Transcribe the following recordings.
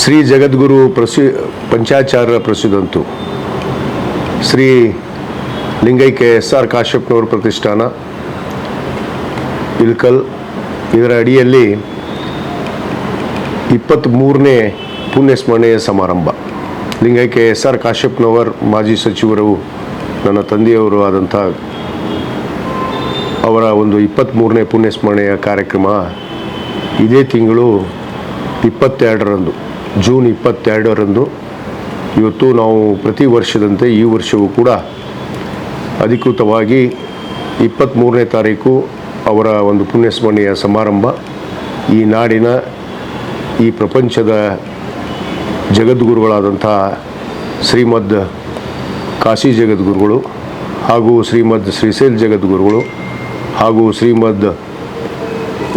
ಶ್ರೀ ಜಗದ್ಗುರು ಪ್ರಸಿ ಪಂಚಾಚಾರ್ಯ ಪ್ರಸಿದ್ಧಂತು. ಶ್ರೀ ಲಿಂಗೈಕ್ಯ S R ಕಾಶ್ಯಪ್ನವರ ಪ್ರತಿಷ್ಠಾನ. ಇಲ್ಕಲ್, ಇದರ ಅಡಿಯಲ್ಲಿ ಇಪ್ಪತ್ತ್ಮೂರನೇ ಪುಣ್ಯಸ್ಮರಣೆಯ ಸಮಾರಂಭ. ಲಿಂಗೈಕ್ಯ ಎಸ್ ಆರ್ ಕಾಶ್ಯಪ್ನವರ್ ಮಾಜಿ ಸಚಿವರು ನನ್ನ ತಂದೆಯವರು ಆದಂಥ ಅವರ ಒಂದು ಇಪ್ಪತ್ತ್ಮೂರನೇ ಪುಣ್ಯಸ್ಮರಣೆಯ ಕಾರ್ಯಕ್ರಮ ಇದೇ ತಿಂಗಳು ಇಪ್ಪತ್ತೆರಡರಂದು, ಜೂನ್ ಇಪ್ಪತ್ತೆರಡರಂದು ಇವತ್ತು ನಾವು ಪ್ರತಿ ವರ್ಷದಂತೆ ಈ ವರ್ಷವೂ ಕೂಡ ಅಧಿಕೃತವಾಗಿ ಇಪ್ಪತ್ತ್ಮೂರನೇ ತಾರೀಕು ಅವರ ಒಂದು ಪುಣ್ಯಸ್ಮರಣೆಯ ಸಮಾರಂಭ. ಈ ನಾಡಿನ ಈ ಪ್ರಪಂಚದ ಜಗದ್ಗುರುಗಳಾದಂಥ ಶ್ರೀಮದ್ ಕಾಶಿ ಜಗದ್ಗುರುಗಳು ಹಾಗೂ ಶ್ರೀಮದ್ ಶ್ರೀಶೈಲ್ ಜಗದ್ಗುರುಗಳು ಹಾಗೂ ಶ್ರೀಮದ್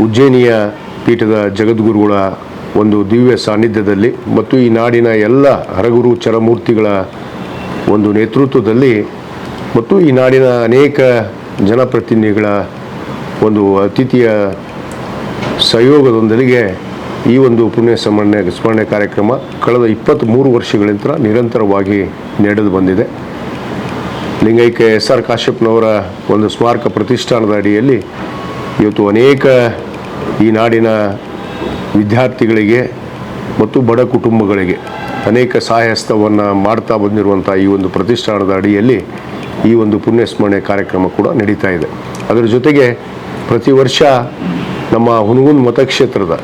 ಉಜ್ಜಯಿನಿಯ ಪೀಠದ ಜಗದ್ಗುರುಗಳ ಒಂದು ದಿವ್ಯ ಸಾನ್ನಿಧ್ಯದಲ್ಲಿ ಮತ್ತು ಈ ನಾಡಿನ ಎಲ್ಲ ಹರಗುರು ಚರಮೂರ್ತಿಗಳ ಒಂದು ನೇತೃತ್ವದಲ್ಲಿ ಮತ್ತು ಈ ನಾಡಿನ ಅನೇಕ ಜನಪ್ರತಿನಿಧಿಗಳ ಒಂದು ಅತಿಥಿಯ ಸಹಯೋಗದೊಂದಿಗೆ ಈ ಒಂದು ಪುಣ್ಯ ಸ್ಮರಣೆ ಸ್ಮರಣೆ ಕಾರ್ಯಕ್ರಮ ಕಳೆದ ಇಪ್ಪತ್ತ್ಮೂರು ವರ್ಷಗಳಿಂದ ನಿರಂತರವಾಗಿ ನಡೆದು ಬಂದಿದೆ. ಲಿಂಗೈಕ್ಯ ಎಸ್ ಆರ್ ಕಾಶ್ಯಪ್ನವರ ಒಂದು ಸ್ಮಾರಕ ಪ್ರತಿಷ್ಠಾನದ ಅಡಿಯಲ್ಲಿ ಇವತ್ತು ಅನೇಕ ಈ ನಾಡಿನ ವಿದ್ಯಾರ್ಥಿಗಳಿಗೆ ಮತ್ತು ಬಡ ಕುಟುಂಬಗಳಿಗೆ ಅನೇಕ ಸಹಾಯಹಸ್ತವನ್ನು ಮಾಡ್ತಾ ಬಂದಿರುವಂಥ ಈ ಒಂದು ಪ್ರತಿಷ್ಠಾನದ ಅಡಿಯಲ್ಲಿ ಈ ಒಂದು ಪುಣ್ಯಸ್ಮರಣೆ ಕಾರ್ಯಕ್ರಮ ಕೂಡ ನಡೀತಾ ಇದೆ. ಅದರ ಜೊತೆಗೆ ಪ್ರತಿ ವರ್ಷ ನಮ್ಮ ಹುನಗುಂದ್ ಮತಕ್ಷೇತ್ರದ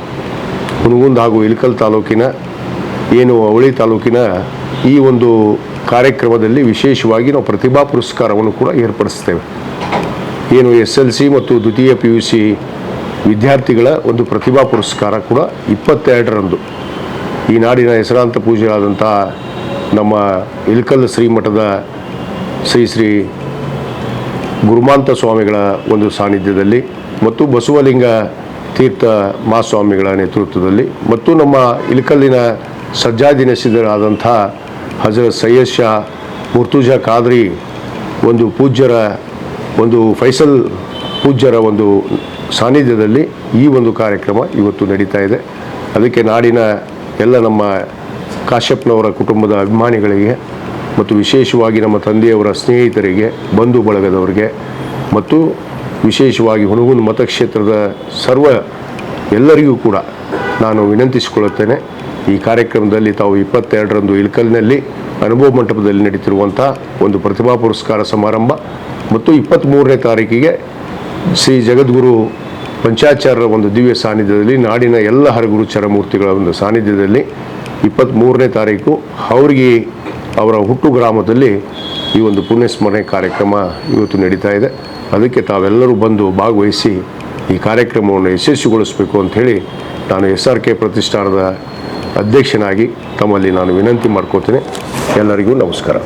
ಹುನಗುಂದ್ ಹಾಗೂ ಇಳಕಲ್ ತಾಲೂಕಿನ, ಏನು ಅವಳಿ ತಾಲೂಕಿನ ಈ ಒಂದು ಕಾರ್ಯಕ್ರಮದಲ್ಲಿ ವಿಶೇಷವಾಗಿ ನಾವು ಪ್ರತಿಭಾ ಪುರಸ್ಕಾರವನ್ನು ಕೂಡ ಏರ್ಪಡಿಸ್ತೇವೆ. ಏನು ಎಸ್ ಎಲ್ ಸಿ ಮತ್ತು ದ್ವಿತೀಯ ಪಿ ಯು ಸಿ ವಿದ್ಯಾರ್ಥಿಗಳ ಒಂದು ಪ್ರತಿಭಾ ಪುರಸ್ಕಾರ ಕೂಡ ಇಪ್ಪತ್ತೆರಡರಂದು. ಈ ನಾಡಿನ ಹೆಸರಾಂತ ಪೂಜೆ ಆದಂಥ ನಮ್ಮ ಇಲ್ಕಲ್ ಶ್ರೀಮಠದ ಶ್ರೀ ಶ್ರೀ ಗುರುಮಾಂತ ಸ್ವಾಮಿಗಳ ಒಂದು ಸಾನ್ನಿಧ್ಯದಲ್ಲಿ ಮತ್ತು ಬಸವಲಿಂಗ ತೀರ್ಥ ಮಹಾಸ್ವಾಮಿಗಳ ನೇತೃತ್ವದಲ್ಲಿ ಮತ್ತು ನಮ್ಮ ಇಳಕಲ್ಲಿನ ಸಜ್ಜಾ ದಿನಸಿದರಾದಂಥ ಹಜರತ್ ಸೈಯದ್ ಶಾ ಮುರ್ತುಜಾ ಖಾದ್ರಿ ಒಂದು ಪೂಜ್ಯರ ಒಂದು ಫೈಸಲ್ ಪೂಜ್ಯರ ಒಂದು ಸಾನ್ನಿಧ್ಯದಲ್ಲಿ ಈ ಒಂದು ಕಾರ್ಯಕ್ರಮ ಇವತ್ತು ನಡೀತಾ ಇದೆ. ಅದಕ್ಕೆ ನಾಡಿನ ಎಲ್ಲ ನಮ್ಮ ಕಾಶ್ಯಪ್ನವರ ಕುಟುಂಬದ ಅಭಿಮಾನಿಗಳಿಗೆ ಮತ್ತು ವಿಶೇಷವಾಗಿ ನಮ್ಮ ತಂದೆಯವರ ಸ್ನೇಹಿತರಿಗೆ, ಬಂಧು ಬಳಗದವರಿಗೆ ಮತ್ತು ವಿಶೇಷವಾಗಿ ಹುಣಗುಂದ್ ಮತಕ್ಷೇತ್ರದ ಸರ್ವ ಎಲ್ಲರಿಗೂ ಕೂಡ ನಾನು ವಿನಂತಿಸಿಕೊಳ್ಳುತ್ತೇನೆ, ಈ ಕಾರ್ಯಕ್ರಮದಲ್ಲಿ ತಾವು ಇಪ್ಪತ್ತೆರಡರಂದು ಇಲ್ಕಲ್ನಲ್ಲಿ ಅನುಭವ ಮಂಟಪದಲ್ಲಿ ನಡೀತಿರುವಂಥ ಒಂದು ಪ್ರತಿಭಾ ಪುರಸ್ಕಾರ ಸಮಾರಂಭ ಮತ್ತು ಇಪ್ಪತ್ತ್ಮೂರನೇ ತಾರೀಕಿಗೆ ಶ್ರೀ ಜಗದ್ಗುರು ಪಂಚಾಚಾರ್ಯರ ಒಂದು ದಿವ್ಯ ಸಾನ್ನಿಧ್ಯದಲ್ಲಿ ನಾಡಿನ ಎಲ್ಲ ಹರಗುರು ಚರಮೂರ್ತಿಗಳ ಒಂದು ಸಾನ್ನಿಧ್ಯದಲ್ಲಿ ಇಪ್ಪತ್ತ್ಮೂರನೇ ತಾರೀಕು ಅವ್ರಿಗೆ ಅವರ ಹುಟ್ಟು ಗ್ರಾಮದಲ್ಲಿ ಈ ಒಂದು ಪುಣ್ಯಸ್ಮರಣೆ ಕಾರ್ಯಕ್ರಮ ಇವತ್ತು ನಡೀತಾ ಇದೆ. ಅದಕ್ಕೆ ತಾವೆಲ್ಲರೂ ಬಂದು ಭಾಗವಹಿಸಿ ಈ ಕಾರ್ಯಕ್ರಮವನ್ನು ಯಶಸ್ವಿಗೊಳಿಸಬೇಕು ಅಂಥೇಳಿ ನಾನು ಎಸ್ ಆರ್ ಕೆ ಪ್ರತಿಷ್ಠಾನದ ಅಧ್ಯಕ್ಷನಾಗಿ ತಮ್ಮಲ್ಲಿ ನಾನು ವಿನಂತಿ ಮಾಡ್ಕೋತೇನೆ ಎಲ್ಲರಿಗೂ ನಮಸ್ಕಾರ.